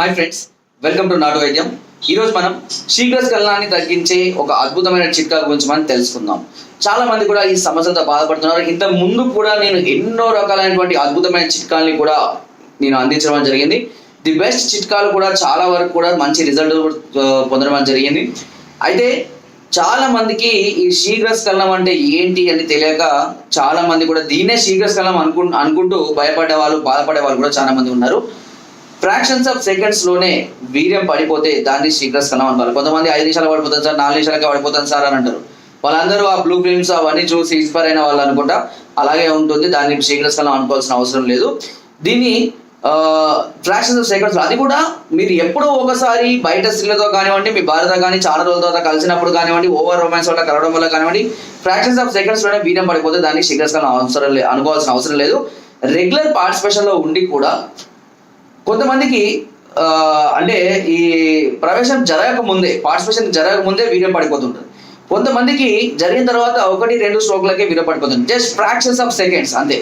Hi friends welcome to నాటు వైద్యం ఈరోజు మనం శీఘ్రస్కలనాన్ని తగ్గించే ఒక అద్భుతమైన చిట్కా గురించి మనం తెలుసుకుందాం. చాలా మంది కూడా ఈ సమస్యతో బాధపడుతున్నారు. ఇంత ముందు కూడా నేను ఎన్నో రకాలైనటువంటి అద్భుతమైన చిట్కాల్ని కూడా నేను అందించడం జరిగింది. ది బెస్ట్ చిట్కాలు కూడా చాలా వరకు కూడా మంచి రిజల్ట్ పొందడం జరిగింది. అయితే చాలా మందికి ఈ శీఘ్రస్కలనం అంటే ఏంటి అని తెలియక చాలా మంది కూడా దీన్నే శీఘ్రస్కలనం అనుకు అనుకుంటూ భయపడే వాళ్ళు బాధపడే వాళ్ళు కూడా చాలా మంది ఉన్నారు. ఫ్రాక్షన్స్ ఆఫ్ సెకండ్స్లోనే వీర్యం పడిపోతే దాన్ని శీఘ్రస్కలనం అంటారు కొంతమంది ఐదు నిమిషాలు పడిపోతుంది సార్ నాలుగు నిమిషాలకే పడిపోతుంది సార్ అని అంటారు. వాళ్ళందరూ ఆ బ్లూ ప్రింట్స్ అవన్నీ చూసి ఇన్స్పైర్ అయిన వాళ్ళు అనుకుంటా అలాగే ఉంటుంది దాన్ని శీఘ్రస్కలనం అనుకోవాల్సిన అవసరం లేదు. దీన్ని ఫ్రాక్షన్స్ ఆఫ్ సెకండ్స్ అది కూడా మీరు ఎప్పుడో ఒకసారి బయట స్త్రీలతో కానివ్వండి మీ భారత కానీ చాలా రోజుల తర్వాత కలిసినప్పుడు కానివ్వండి ఓవర్ రొమాన్స్ వల్ల కలవడం వల్ల కానివ్వండి ఫ్రాక్షన్స్ ఆఫ్ సెకండ్స్లోనే వీర్యం పడిపోతే దాన్ని శీఘ్రస్కలనం అవసరం లేదు అనుకోవాల్సిన అవసరం లేదు. రెగ్యులర్ పార్టిసిపేషన్లో ఉండి కూడా కొంతమందికి అంటే ఈ ప్రవేశం జరగక ముందే పార్టిసిపేషన్ జరగక ముందే వీడియో పడిపోతుంటుంది. కొంతమందికి జరిగిన తర్వాత ఒకటి రెండు స్ట్రోక్లకే వీడియో పడిపోతుంది. జస్ట్ ఫ్రాక్షన్స్ ఆఫ్ సెకండ్స్ అంతే.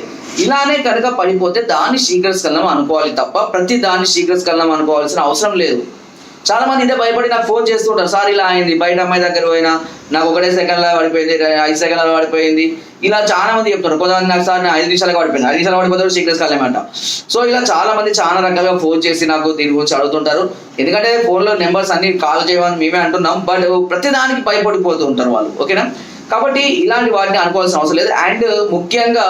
ఇలానే కనుక పడిపోతే దాన్ని శీఘ్రస్కలనం అనుకోవాలి తప్ప ప్రతి దాన్ని శీఘ్రస్కలనం అనుకోవాల్సిన అవసరం లేదు. చాలా మంది ఇదే భయపడి నాకు ఫోన్ చేస్తుంటారు సార్ ఇలా అయింది. బయట అమ్మాయి దగ్గర పోయినా నాకు ఒకటే సెకండ్లో పడిపోయింది. ఐదు సెకండ్లో పడిపోయింది. ఇలా చాలా మంది చెప్తున్నారు కొంతమంది నాకు సార్ ఐదు నిమిషాలకు పడిపోయింది. ఐదు నిమిషాలు పడిపోతారు సీక్రెట్స్ కాలేమంట. సో ఇలా చాలా మంది చాలా రకాలుగా ఫోన్ చేసి నాకు దీని గురించి అడుగుతుంటారు. ఎందుకంటే ఫోన్లో నెంబర్స్ అన్ని కాల్ చేయమని మేమే అంటున్నాం. బట్ ప్రతి దానికి భయపడిపోతూ ఉంటారు వాళ్ళు. ఓకేనా? కాబట్టి ఇలాంటి వాటిని అనుకోవాల్సిన అవసరం లేదు. అండ్ ముఖ్యంగా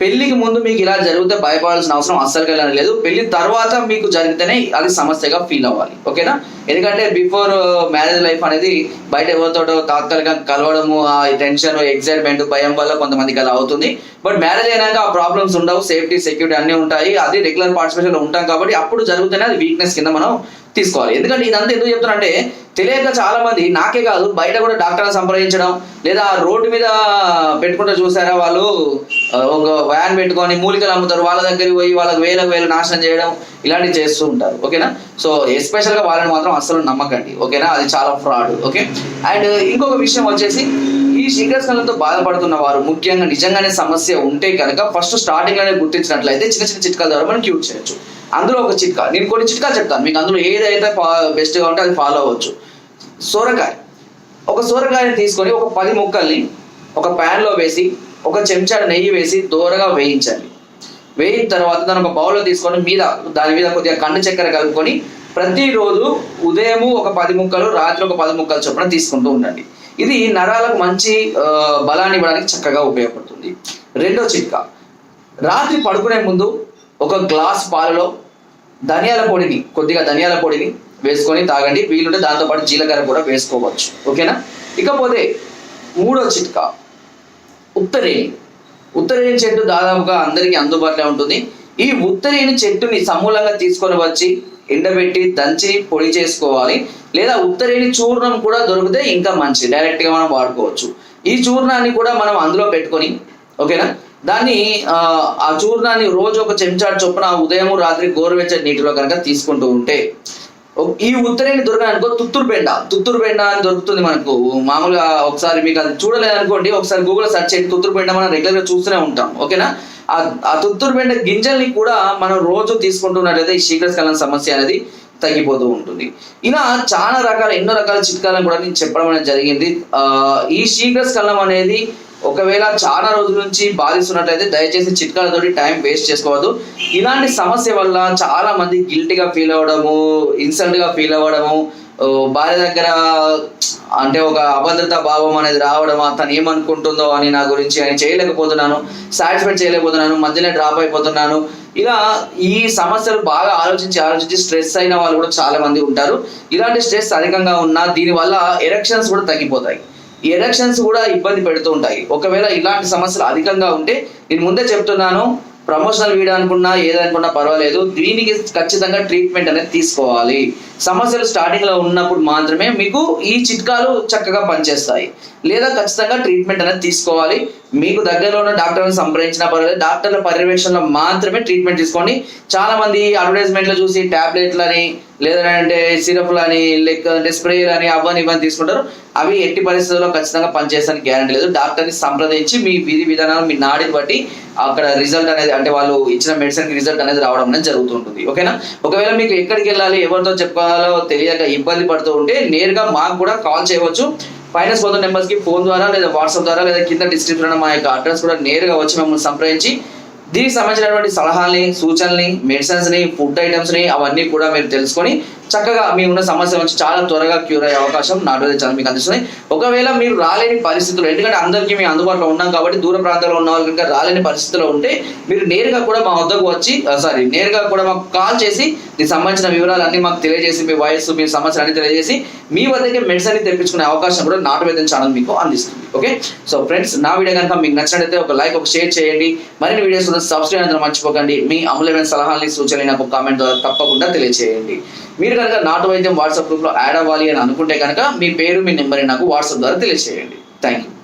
పెళ్ళికి ముందు మీకు ఇలా జరిగితే భయపడాల్సిన అవసరం అస్సలు లేదు. పెళ్ళి తర్వాత మీకు జరిగితేనే అది సమస్యగా ఫీల్ అవ్వాలి. ఓకేనా? ఎందుకంటే బిఫోర్ మ్యారేజ్ లైఫ్ అనేది బయట ఎవరితోటో తాత్కాలికంగా కలవడము ఆ టెన్షన్ ఎక్సైట్మెంట్ భయం వల్ల కొంతమందికి అలా అవుతుంది. బట్ మ్యారేజ్ అయినాక ఆ ప్రాబ్లమ్స్ ఉండవు సేఫ్టీ సెక్యూరిటీ అన్నీ ఉంటాయి. అది రెగ్యులర్ పార్టిసిపేషన్లో ఉంటాం కాబట్టి అప్పుడు జరుగుతూనే అది వీక్నెస్ కింద మనం తీసుకోవాలి. ఎందుకంటే ఇదంతా ఎందుకు చెప్తున్నా తెలియక చాలా మంది నాకే కాదు బయట కూడా డాక్టర్ని సంప్రదించడం లేదా రోడ్డు మీద పెట్టుకుంటూ చూసారా వాళ్ళు? ఒక వ్యాన్ పెట్టుకొని మూలికలు అమ్ముతారు. వాళ్ళ దగ్గరికి పోయి వాళ్ళకి వేలకు వేలు నాశనం చేయడం ఇలాంటివి చేస్తూ ఉంటారు. ఓకేనా? సో ఎస్పెషల్గా వాళ్ళని మాత్రం అస్సలు నమ్మకండి. ఓకేనా? అది చాలా ఫ్రాడ్ ఓకే? అండ్ ఇంకొక విషయం వచ్చేసి ఈ శీఘ్రస్కలంతో బాధపడుతున్న వారు ముఖ్యంగా నిజంగానే సమస్య ఉంటే కనుక ఫస్ట్ స్టార్టింగ్లోనే గుర్తించినట్లయితే చిన్న చిన్న చిట్కాల ద్వారా మనం క్యూర్ చేయొచ్చు. అందులో ఒక చిట్కా. నేను కొన్ని చిట్కాలు చెప్తాను. మీకు అందులో ఏదైతే బెస్ట్గా ఉంటే అది ఫాలో అవ్వచ్చు. సొరకాయ. ఒక సొరకాయని తీసుకొని ఒక పది ముక్కల్ని ఒక ప్యాన్లో వేసి ఒక చెంచాడు నెయ్యి వేసి దూరగా వేయించాలి వేయిన తర్వాత దాని ఒక బౌల్లో తీసుకొని మీద దాని మీద కొద్దిగా కండు చక్కెర కలుపుకొని ప్రతిరోజు ఉదయము ఒక పది ముక్కలు రాత్రి ఒక పది ముక్కలు చొప్పున తీసుకుంటూ ఉండండి. ఇది నరాలకు మంచి బలాన్ని ఇవ్వడానికి చక్కగా ఉపయోగపడుతుంది. రెండో చిట్కా. రాత్రి పడుకునే ముందు ఒక గ్లాస్ పాలలో ధనియాల పొడిని కొద్దిగా ధనియాల పొడిని వేసుకొని తాగండి. వీలుంటే దాంతోపాటు జీలకర్ర కూడా వేసుకోవచ్చు. ఓకేనా? ఇకపోతే మూడో చిట్కా. ఉత్తరేణి. ఉత్తరేణి చెట్టు దాదాపుగా అందరికీ అందుబాటులో ఉంటుంది. ఈ ఉత్తరేణి చెట్టుని సమూలంగా తీసుకొని వచ్చి ఎండబెట్టి దంచి పొడి చేసుకోవాలి. లేదా ఉత్తరేణి చూర్ణం కూడా దొరికితే ఇంకా మంచిది. డైరెక్ట్గా మనం వాడుకోవచ్చు. ఈ చూర్ణాన్ని కూడా మనం అందులో పెట్టుకొని ఓకేనా? దాన్ని ఆ, చూర్ణాన్ని రోజు ఒక చెంచాడు చొప్పున ఉదయం రాత్రి గోరువెచ్చని నీటిలో కనుక తీసుకుంటూ ఉంటే ఈ ఉత్తరేణి దొరకనుకో తుత్తూరు బెండ. తుత్తూరు బెండ అని దొరుకుతుంది మనకు. మామూలుగా ఒకసారి మీకు అది చూడలేదనుకోండి ఒకసారి గూగుల్ సెర్చ్ చేయండి. తుత్తూరు బెండ మనం రెగ్యులర్గా చూస్తూనే ఉంటాం. ఓకేనా? ఆ తుత్తూరు బెండ గింజల్ని కూడా మనం రోజు తీసుకుంటున్నట్లయితే ఈ శీఘ్రస్కలన సమస్య అనేది తగ్గిపోతూ ఉంటుంది. ఇలా చాలా రకాల ఎన్నో రకాల చిట్కాలను కూడా నేను చెప్పడం అనేది జరిగింది. ఆ ఈ శీఘ్రస్కలనం అనేది ఒకవేళ చాలా రోజుల నుంచి బాధిస్తున్నట్లయితే దయచేసి చిట్కాలతోటి టైం వేస్ట్ చేసుకోవద్దు. ఇలాంటి సమస్య వల్ల చాలా మంది గిల్టీగా ఫీల్ అవ్వడము ఇన్సల్ట్గా ఫీల్ అవ్వడము భార్య దగ్గర అంటే ఒక అభద్రత భావం అనేది రావడం తను ఏమనుకుంటుందో అని నా గురించి అని చేయలేకపోతున్నాను సాటిస్ఫై చేయలేకపోతున్నాను మధ్యలో డ్రాప్ అయిపోతున్నాను. ఇలా ఈ సమస్యలు బాగా ఆలోచించి ఆలోచించి స్ట్రెస్ అయిన వాళ్ళు కూడా చాలా మంది ఉంటారు. ఇలాంటి స్ట్రెస్ అధికంగా ఉన్నా దీనివల్ల ఎరెక్షన్స్ కూడా తగ్గిపోతాయి. ఎలక్షన్స్ కూడా ఇబ్బంది పెడుతూ ఉంటాయి. ఒకవేళ ఇలాంటి సమస్యలు అధికంగా ఉంటే నేను ముందే చెప్తున్నాను ప్రమోషనల్ వీడియో అనుకున్నా ఏదనుకున్నా పర్వాలేదు. దీనికి ఖచ్చితంగా ట్రీట్మెంట్ అనేది తీసుకోవాలి. సమస్యలు స్టార్టింగ్లో ఉన్నప్పుడు మాత్రమే మీకు ఈ చిట్కాలు చక్కగా పనిచేస్తాయి. లేదా ఖచ్చితంగా ట్రీట్మెంట్ అనేది తీసుకోవాలి. మీకు దగ్గరలో ఉన్న డాక్టర్ని సంప్రదించిన పర్వాలేదు. డాక్టర్ల పర్యవేక్షణలో మాత్రమే ట్రీట్మెంట్ తీసుకోండి. చాలా మంది చూసి టాబ్లెట్లని లేదంటే సిరప్లని లేకపోతే స్ప్రేలు అని అవన్నీ ఇవన్నీ తీసుకుంటారు. అవి ఎట్టి పరిస్థితుల్లో ఖచ్చితంగా పనిచేస్తానికి గ్యారంటీ లేదు. డాక్టర్ని సంప్రదించి మీ విధి విధానాలు మీ నాడిని బట్టి అక్కడ రిజల్ట్ అనేది అంటే వాళ్ళు ఇచ్చిన మెడిసిన్ రిజల్ట్ అనేది రావడం అనేది జరుగుతుంటుంది. ఓకేనా? ఒకవేళ మీకు ఎక్కడికి వెళ్ళాలి ఎవరితో చెప్పాలి తెలియక ఇబ్బంది పడుతూ ఉంటే నేరుగా మాకు కూడా కాల్ చేయవచ్చు. ఫైనాన్స్ మొత్తం నెంబర్స్కి ఫోన్ ద్వారా లేదా వాట్సాప్ ద్వారా లేదా కింద డిస్క్రిప్షన్ మా యొక్క అడ్రస్ కూడా నేరుగా వచ్చి మమ్మల్ని సంప్రదించి దీనికి సంబంధించినటువంటి సలహాలని సూచనల్ని మెడిసిన్స్ని ఫుడ్ ఐటమ్స్ని అవన్నీ కూడా మీరు తెలుసుకొని చక్కగా మీ ఉన్న సమస్య నుంచి చాలా త్వరగా క్యూర్ అయ్యే అవకాశం నాటు ఛానల్ మీకు అందిస్తుంది ఒకవేళ మీరు రాలేని పరిస్థితులు ఎందుకంటే అందరికీ మేము అందుబాటులో ఉన్నాం కాబట్టి దూర ప్రాంతాల్లో ఉన్న వాళ్ళు కనుక రాలేని పరిస్థితిలో ఉంటే మీరు నేరుగా కూడా మా వద్దకు వచ్చి సారీ నేరుగా కూడా మాకు కాల్ చేసి దీనికి సంబంధించిన వివరాలు అన్ని మాకు తెలియజేసి మీ వయస్సు మీ సమస్యలు అన్ని తెలియజేసి మీ వద్దకే మెడిసిన్ తెప్పించుకునే అవకాశం కూడా నాటు వైద్యం ఛానల్ మీకు అందిస్తుంది. ఓకే సో ఫ్రెండ్స్ నా వీడియో కనుక మీకు నచ్చినట్లయితే ఒక లైక్ ఒక షేర్ చేయండి. మరిన్ని వీడియోస్ సబ్స్క్రైబ్ అందరూ మర్చిపోకండి. మీ అమూల్యమైన సలహాలని సూచనలు నాకు కామెంట్ ద్వారా తప్పకుండా తెలియజేయండి మీరు కనుక నాటు వైద్యం వాట్సాప్ గ్రూప్లో యాడ్ అవ్వాలి అని అనుకుంటే కనుక మీ పేరు మీ నెంబర్ నాకు వాట్సాప్ ద్వారా తెలియజేయండి. Thank you